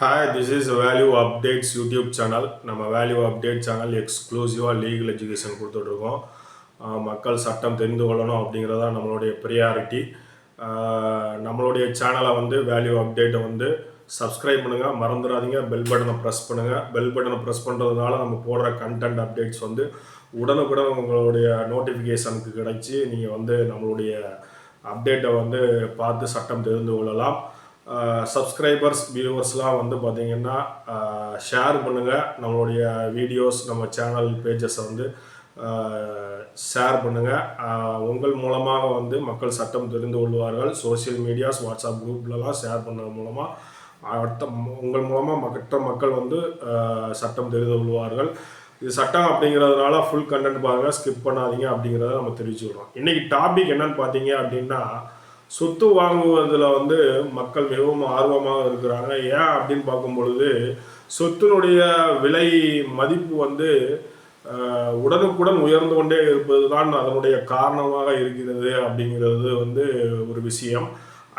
Hi this is value updates YouTube channel நம்ம value update channel எக்ஸ்க்ளூசிவாக legal education கொடுத்துட்ருக்கோம். மக்கள் சட்டம் தெரிந்து கொள்ளணும் அப்படிங்கிறது தான் நம்மளுடைய ப்ரியாரிட்டி நம்மளுடைய சேனலை வந்து வேல்யூ அப்டேட்டை வந்து சப்ஸ்கிரைப் பண்ணுங்கள் மறந்துடாதீங்க. பெல் பட்டனை ப்ரெஸ் பண்ணுங்கள் பெல் பட்டனை ப்ரெஸ் பண்ணுறதுனால நம்ம போடுற கண்டென்ட் அப்டேட்ஸ் வந்து உடனுக்குடன் உங்களுடைய நோட்டிஃபிகேஷனுக்கு கிடைச்சி நீங்கள் வந்து நம்மளுடைய அப்டேட்டை வந்து பார்த்து சட்டம் தெரிந்து கொள்ளலாம். சப்ஸ்கிரைபர்ஸ் வியூவர்ஸ்லாம் வந்து பார்த்திங்கன்னா ஷேர் பண்ணுங்கள் நம்மளுடைய வீடியோஸ் நம்ம சேனல் பேஜஸை வந்து ஷேர் பண்ணுங்கள் உங்கள் மூலமாக வந்து மக்கள் சட்டம் தெரிந்து கொள்வார்கள். சோஷியல் மீடியாஸ் வாட்ஸ்அப் குரூப்லலாம் ஷேர் பண்ணது மூலமாக அடுத்த உங்கள் மூலமாக மற்ற மக்கள் வந்து சட்டம் தெரிந்து கொள்வார்கள். இது சட்டம் அப்படிங்கிறதுனால ஃபுல் கண்டென்ட் பாருங்கள் ஸ்கிப் பண்ணாதீங்க அப்படிங்கிறத நம்ம தெரிவிச்சுக்கிறோம். இன்றைக்கி டாபிக் என்னன்னு பார்த்தீங்க அப்படின்னா சொத்து வாங்குவதில் வந்து மக்கள் மிகவும் ஆர்வமாக இருக்கிறாங்க. ஏன் அப்படின்னு பார்க்கும் பொழுது சொத்தினுடைய விலை மதிப்பு வந்து உடனுக்குடன் உயர்ந்து கொண்டே இருப்பது தான் அதனுடைய காரணமாக இருக்கிறது அப்படிங்கிறது வந்து ஒரு விஷயம்.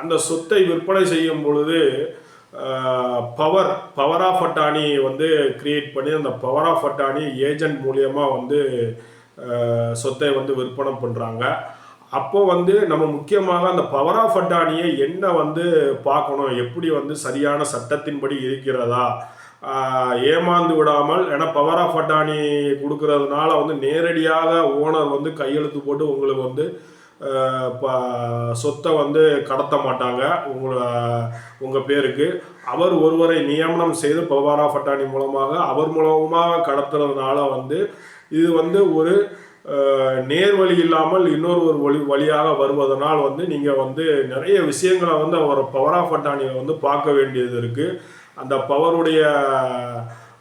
அந்த சொத்தை விற்பனை செய்யும் பொழுது பவர் பவர் ஆஃப் அட்டானி வந்து கிரியேட் பண்ணி அந்த பவர் ஆஃப் அட்டானி ஏஜென்ட் மூலியமாக வந்து சொத்தை வந்து விற்பனை பண்ணுறாங்க அப்போ வந்து நம்ம முக்கியமாக அந்த பவர் ஆஃப் அட்டானியை என்ன வந்து பார்க்கணும்? எப்படி வந்து சரியான சட்டத்தின்படி இருக்கிறதா? ஏமாந்து விடாமல் ஏன்னா பவர் ஆஃப் அட்டானி கொடுக்கறதுனால வந்து நேரடியாக ஓனர் வந்து கையெழுத்து போட்டு உங்களுக்கு வந்து ப- சொத்தை வந்து கடத்த மாட்டாங்க. உங்களை உங்கள் பேருக்கு. அவர் ஒருவரை நியமனம் செய்து பவர் ஆஃப் அட்டானி மூலமாக அவர் மூலமாக கடத்துறதுனால வந்து இது வந்து ஒரு நேர் நேர்வழி இல்லாமல் இன்னொரு ஒரு வழி வழியாக வருவதனால் வந்து நீங்கள் வந்து நிறைய விஷயங்களை வந்து அவர் பவர் ஆஃப் அட்டானியை வந்து பார்க்க வேண்டியது இருக்குது அந்த பவருடைய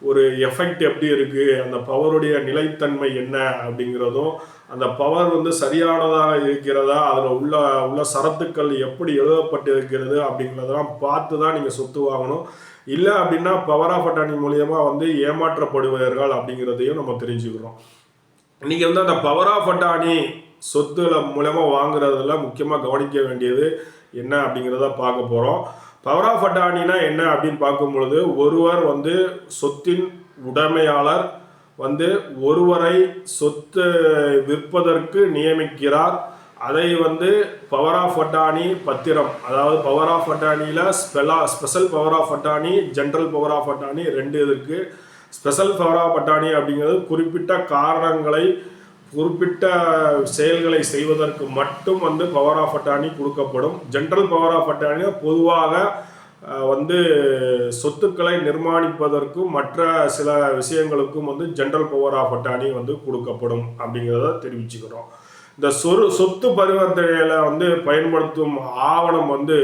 ஒரு எஃபெக்ட் எப்படி இருக்குது அந்த பவருடைய நிலைத்தன்மை என்ன அப்படிங்கிறதும் அந்த பவர் வந்து சரியானதாக இருக்கிறதா? அதில் உள்ள உள்ள சரத்துக்கள் எப்படி எழுதப்பட்டு இருக்கிறது அப்படிங்கிறதெல்லாம் பார்த்து தான் நீங்கள் சொத்து வாங்கணும். இல்லை அப்படின்னா பவர் ஆஃப் அட்டானி மூலியமாக வந்து ஏமாற்றப்படுவார்கள் அப்படிங்கிறதையும் நம்ம தெரிஞ்சுக்கிறோம். இன்றைக்கி வந்து அந்த பவர் ஆஃப் அட்டானி சொத்துல மூலமாக வாங்குறதுல முக்கியமாக கவனிக்க வேண்டியது என்ன அப்படிங்கிறத பார்க்க போகிறோம் பவர் ஆஃப் அட்டானினா என்ன அப்படின்னு பார்க்கும் பொழுது ஒருவர் வந்து சொத்தின் உடைமையாளர் வந்து ஒருவரை சொத்து விற்பதற்கு நியமிக்கிறார். அதை வந்து பவர் ஆஃப் அட்டானி பத்திரம் அதாவது பவர் ஆஃப் அட்டானியில் ஸ்பெலா special power of attorney general power of attorney ரெண்டு இருக்குது ஸ்பெஷல் பவர் அப்படிங்கிறது குறிப்பிட்ட காரணங்களை குறிப்பிட்ட செயல்களை செய்வதற்கு மட்டும் வந்து பவர் ஆஃப் அட்டானி கொடுக்கப்படும். ஜென்ரல் பவர் ஆஃப் அட்டானி பொதுவாக வந்து சொத்துக்களை நிர்மாணிப்பதற்கும் மற்ற சில விஷயங்களுக்கும் வந்து ஜென்ரல் பவர் ஆஃப் அட்டானி வந்து கொடுக்கப்படும் அப்படிங்கிறத தெரிவிச்சுக்கிறோம். இந்த சொரு சொத்து பரிவர்த்தனையில் வந்து பயன்படுத்தும் ஆவணம் வந்து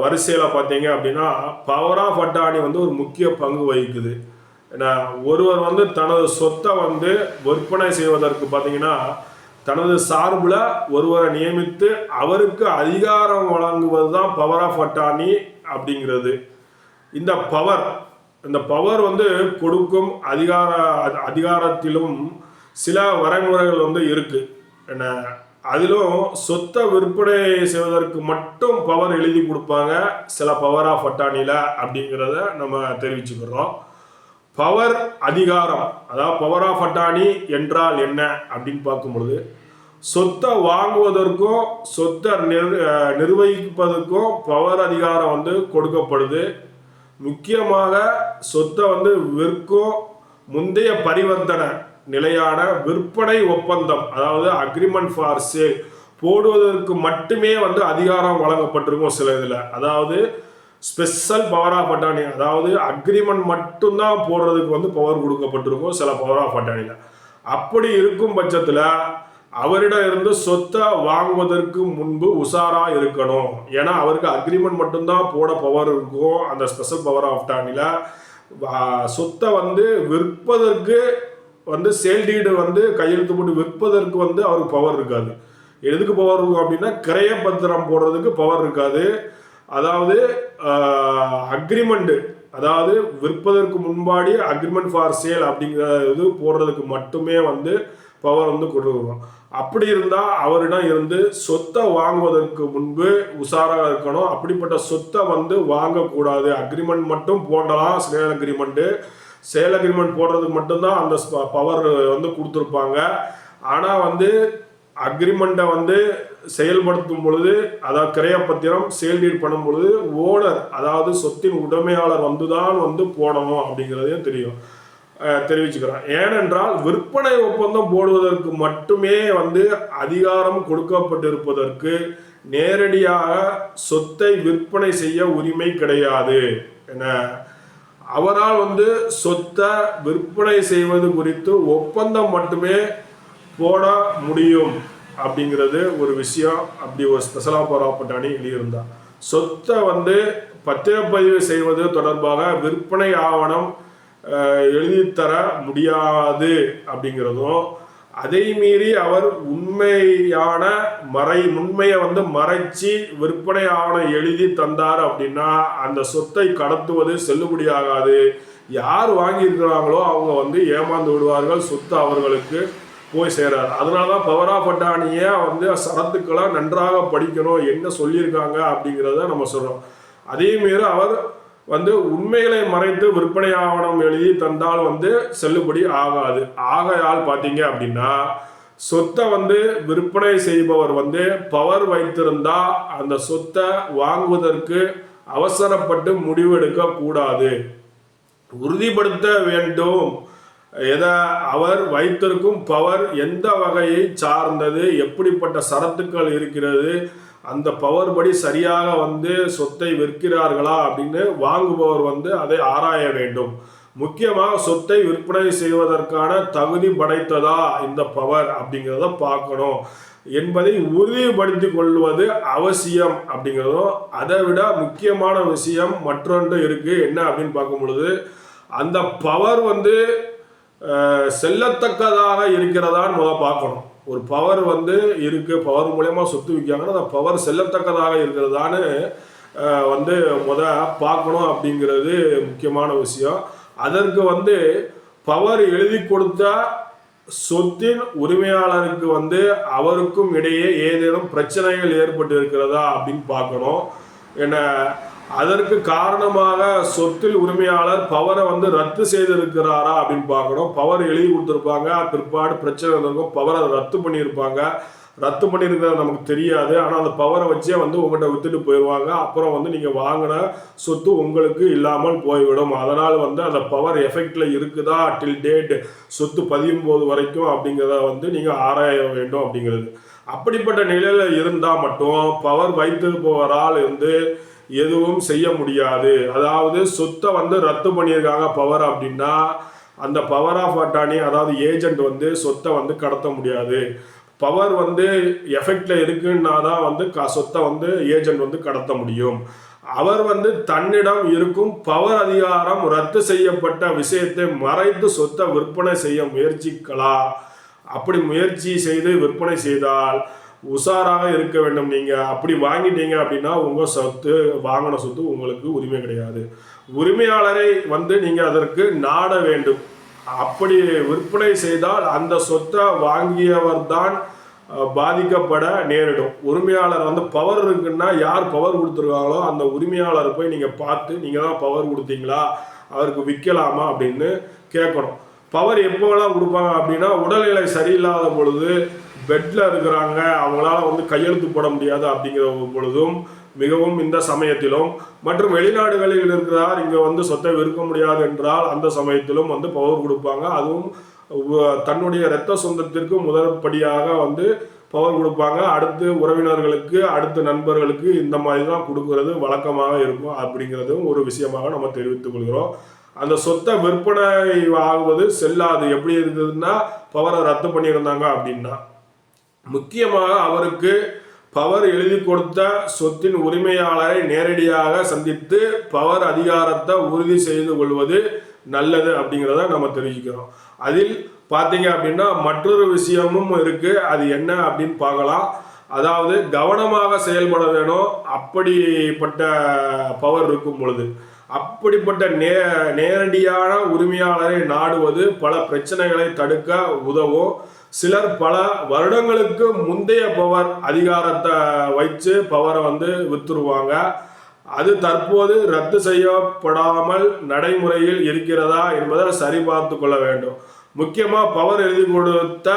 வரிசையில் பார்த்தீங்க அப்படின்னா பவர் ஆஃப் அட்டானி வந்து ஒரு முக்கிய பங்கு வகிக்குது. ஏன்னா ஒருவர் வந்து தனது சொத்தை வந்து விற்பனை செய்வதற்கு பார்த்தீங்கன்னா தனது சார்பில் ஒருவரை நியமித்து அவருக்கு அதிகாரம் வழங்குவது தான் பவர் ஆஃப் அட்டானி அப்படிங்கிறது. இந்த பவர் இந்த பவர் வந்து கொடுக்கும் அதிகார அதி- அதிகாரத்திலும் சில வரைமுறைகள் வந்து இருக்குது என்ன அதிலும் சொத்தை விற்பனை செய்வதற்கு மட்டும் பவர் எழுதி கொடுப்பாங்க. சில பவர் ஆஃப் அட்டானியில் அப்படிங்கிறத நம்ம தெரிவிச்சுக்கிறோம். பவர் அதிகாரம் அதாவது பவர் ஆஃப் அட்டானி என்றால் என்ன அப்படின்னு பார்க்கும் பொழுது சொத்தை வாங்குவதற்கும் சொத்தை நிர் நிர்வகிப்பதற்கும் பவர் அதிகாரம் வந்து கொடுக்கப்படுது. முக்கியமாக சொத்தை வந்து விற்கும் முந்தைய பரிவர்த்தனை நிலையான விற்பனை ஒப்பந்தம் அதாவது அக்ரிமெண்ட் ஃபார் சேல் போடுவதற்கு மட்டுமே வந்து அதிகாரம் வழங்கப்பட்டிருக்கும் சில இதில். அதாவது ஸ்பெஷல் பவர் ஆஃப் அட்டானி அதாவது அக்ரிமெண்ட் மட்டும்தான் போடுறதுக்கு வந்து பவர் கொடுக்கப்பட்டிருக்கும் சில பவர் ஆஃப் அட்டானியில் அப்படி இருக்கும் பட்சத்தில் அவரிடம் இருந்து சொத்தை வாங்குவதற்கு முன்பு உஷாரா இருக்கணும். ஏன்னா அவருக்கு அக்ரிமெண்ட் மட்டும்தான் போட பவர் இருக்கும் அந்த ஸ்பெஷல் பவர் ஆஃப் அட்டானியில் சொத்தை வந்து விற்பதற்கு வந்து சேல் டீடு வந்து கையெழுத்து போட்டு விற்பதற்கு வந்து அவருக்கு பவர் இருக்காது. எதுக்கு பவர் இருக்கும் அப்படின்னா கிரைய பத்திரம் போடுறதுக்கு பவர் இருக்காது. அதாவது அக்ரிமெண்ட்டு அதாவது விற்பதற்கு முன்பாடி அக்ரிமெண்ட் ஃபார் சேல் அப்படிங்கிற இது போடுறதுக்கு மட்டுமே வந்து பவர் வந்து கொடுக்கணும். அப்படி இருந்தால் அவரிடம் இருந்து சொத்தை வாங்குவதற்கு முன்பு உஷாராக இருக்கணும். அப்படிப்பட்ட சொத்தை வந்து வாங்கக்கூடாது. அக்ரிமெண்ட் மட்டும் போடலாம் சேல் அக்ரிமெண்ட்டு சேல் அக்ரிமெண்ட் போடுறதுக்கு மட்டும்தான் அந்த பவர் வந்து கொடுத்துருப்பாங்க. ஆனால் வந்து அக்ரிமெண்ட்டை வந்து செயல்படுத்தும் பொழுது அதாவது கிரையப்பத்திரம் சேல் டீட் பண்ணும் பொழுது ஓனர் அதாவது சொத்தின் உடைமையாளர் வந்து தான் வந்து போடணும் அப்படிங்கிறதையும் தெரியும். அஹ் தெரிவிச்சுக்கிறேன். ஏனென்றால் விற்பனை ஒப்பந்தம் போடுவதற்கு மட்டுமே வந்து அதிகாரம் கொடுக்கப்பட்டிருப்பதற்கு நேரடியாக சொத்தை விற்பனை செய்ய உரிமை கிடையாது. என அவரால் வந்து சொத்தை விற்பனை செய்வது குறித்து ஒப்பந்தம் மட்டுமே போட முடியும் அப்படிங்கிறது ஒரு விஷயம். அப்படி ஒரு ஸ்பெஷலாக போராப்பட்டாணி எழுதியிருந்தார் சொத்தை வந்து பத்திரப்பதிவு செய்வது தொடர்பாக விற்பனை ஆவணம் எழுதித்தர முடியாது அப்படிங்கிறதும் அதை மீறி அவர் உண்மையான மறை உண்மையை வந்து மறைச்சி விற்பனை ஆவணம் எழுதி தந்தார் அப்படின்னா அந்த சொத்தை கடத்துவது செல்லுபடியாகாது. யார் வாங்கியிருக்கிறாங்களோ அவங்க வந்து ஏமாந்து விடுவார்கள் சொத்து அவர்களுக்கு போய் சேராது. அதனால தான் பவர் ஆஃப் அட்டானியை வந்து சரத்துக்கெல்லாம் நன்றாக படிக்கணும் என்ன சொல்லியிருக்காங்க அப்படிங்கிறத நம்ம சொல்கிறோம் அதே மாரி அவர் வந்து உண்மைகளை மறைத்து விற்பனை ஆவணம் எழுதி தந்தால் வந்து செல்லுபடி ஆகாது. ஆகையால் பார்த்தீங்க அப்படின்னா சொத்தை வந்து விற்பனை செய்பவர் வந்து பவர் வைத்திருந்தா அந்த சொத்தை வாங்குவதற்கு அவசரப்பட்டு முடிவெடுக்க கூடாது. உறுதிப்படுத்த வேண்டும். எதை அவர் வைத்திருக்கும் பவர் எந்த வகையை சார்ந்தது எப்படிப்பட்ட சரத்துக்கள் இருக்கிறது அந்த பவர் படி சரியாக வந்து சொத்தை விற்கிறார்களா அப்படின்னு வாங்குபவர் வந்து அதை ஆராய வேண்டும். முக்கியமாக சொத்தை விற்பனை செய்வதற்கான தகுதி படைத்ததா இந்த பவர் அப்படிங்கிறத பார்க்கணும். என்பதை உறுதிப்படுத்தி கொள்வது அவசியம் அப்படிங்கிறதும் அதை விட முக்கியமான விஷயம் மற்றொன்று இருக்குது என்ன அப்படின்னு பார்க்கும் பொழுது அந்த பவர் வந்து செல்லத்தக்கதாக இருக்கிறதான்னு முத பார்க்கணும். ஒரு பவர் வந்து இருக்கு பவர் மூலயமா சொத்து விற்காங்கன்னா அந்த பவர் செல்லத்தக்கதாக இருக்கிறதான்னு வந்து முத பார்க்கணும் அப்படிங்கிறது முக்கியமான விஷயம். அதற்கு வந்து பவர் எழுதி கொடுத்த சொத்தின் உரிமையாளருக்கு வந்து அவருக்கும் இடையே ஏதேனும் பிரச்சனைகள் ஏற்பட்டு இருக்கிறதா அப்படின்னு பார்க்கணும். என்ன அதற்கு காரணமாக சொத்தில் உரிமையாளர் பவரை வந்து ரத்து செய்திருக்கிறாரா அப்படின்னு பார்க்கணும். பவர் எழுதி கொடுத்துருப்பாங்க. பிற்பாடு பிரச்சனை இருந்திருக்கும் பவரை ரத்து பண்ணியிருப்பாங்க. ரத்து பண்ணியிருக்கிறது நமக்கு தெரியாது. ஆனால் அந்த பவரை வச்சே வந்து உங்கள்கிட்ட வித்துட்டு போயிடுவாங்க. அப்புறம் வந்து நீங்கள் வாங்கின சொத்து உங்களுக்கு இல்லாமல் போய்விடும். அதனால் வந்து அந்த பவர் எஃபெக்டில் இருக்குதா? டில் டேட் சொத்து பதியும் போது வரைக்கும் அப்படிங்கிறத வந்து நீங்கள் ஆராய வேண்டும் அப்படிங்கிறது. அப்படிப்பட்ட நிலையில் இருந்தால் மட்டும் பவர் வைத்திருப்பவரால் வந்து எதுவும் செய்ய முடியாது. அதாவது சொத்தை வந்து ரத்து பண்ணியிருக்காங்க பவர் அப்படின்னா அந்த பவர் ஆஃப் அட்டானி அதாவது ஏஜென்ட் வந்து சொத்தை வந்து கடத்த முடியாது. பவர் வந்து எஃபெக்டில் இருக்குன்னா தான் வந்து க- சொத்தை வந்து ஏஜென்ட் வந்து கடத்த முடியும். அவர் வந்து தன்னிடம் இருக்கும் பவர் அதிகாரம் ரத்து செய்யப்பட்ட விஷயத்தை மறைத்து சொத்தை விற்பனை செய்ய முயற்சிக்கலாம். அப்படி முயற்சி செய்து விற்பனை செய்தால் உஷாராக இருக்க வேண்டும். நீங்கள் அப்படி வாங்கிட்டீங்க அப்படின்னா உங்கள் சொத்து வாங்கின சொத்து உங்களுக்கு உரிமை கிடையாது. உரிமையாளரை வந்து நீங்கள் அதற்கு நாட வேண்டும். அப்படி விற்பனை செய்தால் அந்த சொத்தை வாங்கியவர் தான் பாதிக்கப்பட நேரிடும். உரிமையாளர் வந்து பவர் இருக்குன்னா யார் பவர் கொடுத்துருக்காங்களோ அந்த உரிமையாளர் போய் நீங்கள் பார்த்து நீங்கள் தான் பவர் கொடுத்தீங்களா? அவருக்கு விற்கலாமா? அப்படின்னு கேட்கணும். பவர் எப்போலாம் கொடுப்பாங்க அப்படின்னா உடல்நிலை சரியில்லாத பொழுது பெட்டில் இருக்கிறாங்க அவங்களால வந்து கையெழுத்து போட முடியாது அப்படிங்கிற பொழுதும் மிகவும் இந்த சமயத்திலும். மற்றும் வெளிநாடுகளில் இருக்கிறார் இங்கே வந்து சொத்தை விற்க முடியாது என்றால் அந்த சமயத்திலும் வந்து பவர் கொடுப்பாங்க. அதுவும் தன்னுடைய இரத்த சொந்தத்திற்கு முதற்படியாக வந்து பவர் கொடுப்பாங்க. அடுத்து உறவினர்களுக்கு அடுத்து நண்பர்களுக்கு இந்த மாதிரி தான் கொடுக்கறது வழக்கமாக இருக்கும் அப்படிங்கிறதும் ஒரு விஷயமாக நம்ம தெரிவித்துக் கொள்கிறோம். அந்த சொத்தை விற்பனை ஆகுவது செல்லாது. எப்படி இருந்ததுன்னா பவரை ரத்து பண்ணியிருந்தாங்க அப்படின்னா. முக்கியமாக அவருக்கு பவர் எழுதி கொடுத்த சொத்தின் உரிமையாளரை நேரடியாக சந்தித்து பவர் அதிகாரத்தை உறுதி செய்து கொள்வது நல்லது அப்படிங்கிறத நம்ம தெரிவிக்கிறோம். அதில் பார்த்தீங்க அப்படின்னா மற்றொரு விஷயமும் இருக்கு. அது என்ன அப்படின்னு பார்க்கலாம். அதாவது கவனமாக செயல்பட வேணும். அப்படிப்பட்ட பவர் இருக்கும் பொழுது. அப்படிப்பட்ட நே நேரடியான உரிமையாளரை நாடுவது பல பிரச்சனைகளை தடுக்க உதவும். சிலர் பல வருடங்களுக்கு முந்தைய பவர் அதிகாரத்தை வச்சு பவரை வந்து வித்துருவாங்க. அது தற்போது ரத்து செய்யப்படாமல் நடைமுறையில் இருக்கிறதா என்பதை சரிபார்த்து கொள்ள வேண்டும். முக்கியமாக பவர் எழுதி கொடுத்த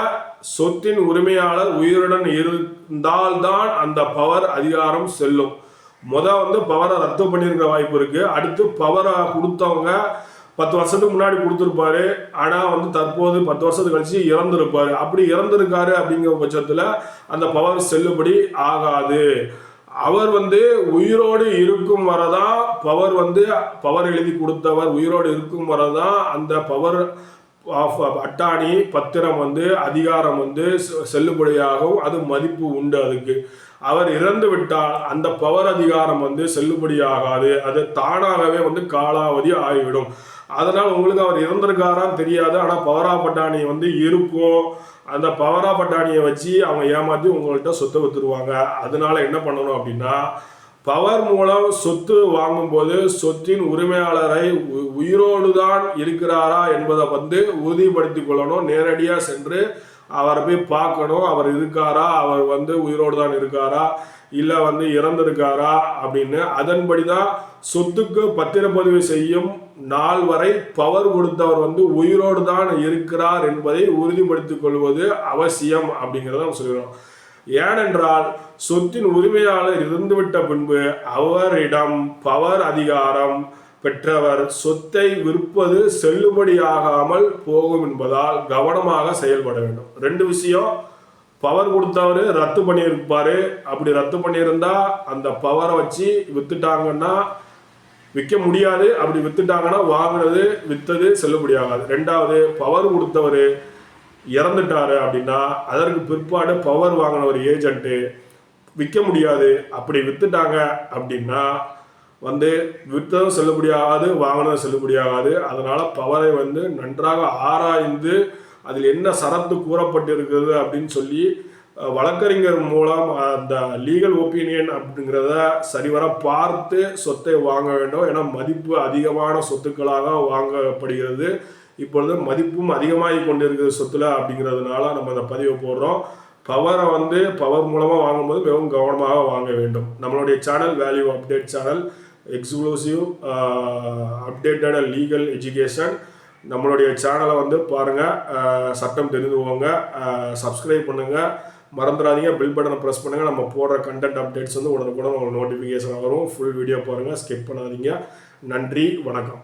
சொத்தின் உரிமையாளர் உயிருடன் இருந்தால்தான் அந்த பவர் அதிகாரம் செல்லும். முத வந்து பவரை ரத்து பண்ணியிருக்க வாய்ப்பு இருக்குது அடுத்து பவரை கொடுத்தவங்க பத்து வருஷத்துக்கு முன்னாடி கொடுத்துருப்பாரு. ஆனால் வந்து தற்போது பத்து வருஷத்துக்கு கழிச்சு இறந்துருப்பாரு. அப்படி இறந்துருக்காரு அப்படிங்கிற பட்சத்தில் அந்த பவர் செல்லுபடி ஆகாது. அவர் வந்து உயிரோடு இருக்கும் வரதான் பவர் வந்து பவர் எழுதி கொடுத்தவர் உயிரோடு இருக்கும் வரதான் அந்த பவர் ஆஃப் அட்டாணி பத்திரம் வந்து அதிகாரம் வந்து செல்லுபடியாகவும் செல்லுபடியாகும் அது மதிப்பு உண்டு அதுக்கு. அவர் இறந்து விட்டால் அந்த பவர் அதிகாரம் வந்து செல்லுபடியாகாது. அது தானாகவே வந்து காலாவதி ஆகிவிடும். அதனால் உங்களுக்கு அவர் இறந்திருக்காரான்னு தெரியாது. ஆனால் பவரா பட்டாணி வந்து இருக்கும். அந்த பவரா பட்டாணியை வச்சு அவங்க ஏமாற்றி உங்கள்கிட்ட சொத்தை வித்துருவாங்க. அதனால என்ன பண்ணணும் அப்படின்னா பவர் மூலம் சொத்து வாங்கும்போது சொத்தின் உரிமையாளரை உ- உயிரோடு தான் இருக்கிறாரா என்பதை வந்து உறுதிப்படுத்திக் கொள்ளணும். நேரடியாக சென்று அவரை போய் பார்க்கணும். அவர் இருக்காரா? அவர் வந்து உயிரோடு தான் இருக்காரா? இல்லை வந்து இறந்திருக்காரா அப்படின்னு அதன்படி தான் சொத்துக்கு பத்திரப்பதிவு செய்யும் நாள் வரை பவர் கொடுத்தவர் வந்து உயிரோடு தான் இருக்கிறார் என்பதை உறுதிப்படுத்திக் கொள்வது அவசியம் அப்படிங்கிறத நம்ம சொல்கிறோம் ஏனென்றால் சொத்தின் உரிமையாளர் இருந்துவிட்ட பின்பு அவரிடம் பவர் அதிகாரம் பெற்றவர் சொத்தை விற்பது செல்லுபடியாகாமல் போகும் என்பதால் கவனமாக செயல்பட வேண்டும். ரெண்டு விஷயம் பவர் கொடுத்தவர் ரத்து பண்ணியிருப்பாரு. அப்படி ரத்து பண்ணியிருந்தா அந்த பவரை வச்சு வித்துட்டாங்கன்னா விற்க முடியாது. அப்படி வித்துட்டாங்கன்னா வாங்கினது வித்தது செல்லுபடியாகாது. ரெண்டாவது பவர் கொடுத்தவர் இறந்துட்டாரு அப்படின்னா அதற்கு பிற்பாடு பவர் வாங்கின ஒரு ஏஜென்ட்டு விற்க முடியாது. அப்படி வித்துட்டாங்க அப்படின்னா வந்து விற்றதும் செல்லுபடியாகாது வாங்கினதும் செல்லுபடியாகாது. அதனால பவரை வந்து நன்றாக ஆராய்ந்து அதில் என்ன சரத்து கூறப்பட்டிருக்கிறது அப்படின்னு சொல்லி வழக்கறிஞர் மூலம் அந்த லீகல் ஒப்பீனியன் அப்படிங்கிறத சரிவர பார்த்து சொத்தை வாங்க வேண்டும். ஏன்னா மதிப்பு அதிகமான சொத்துக்களாக வாங்கப்படுகிறது. இப்பொழுது மதிப்பும் அதிகமாகி கொண்டிருக்கிற சொத்துல அப்படிங்கிறதுனால நம்ம அந்த பதிவை போடுறோம். பவரை வந்து பவர் மூலமாக வாங்கும்போது மிகவும் கவனமாக வாங்க வேண்டும். நம்மளுடைய channel value update channel exclusive updated legal education நம்மளுடைய சேனலை வந்து பாருங்கள் சட்டம் தெரிந்துக்கோங்க சப்ஸ்கிரைப் பண்ணுங்கள் மறந்துடாதீங்க பில் பட்டனை ப்ரெஸ் பண்ணுங்கள் நம்ம போடுற கண்டென்ட் அப்டேட்ஸ் வந்து உடனுக்குடன் உங்களுக்கு நோட்டிஃபிகேஷன் வரும். ஃபுல் வீடியோ பாருங்கள் ஸ்கிப் பண்ணாதீங்க. நன்றி வணக்கம்.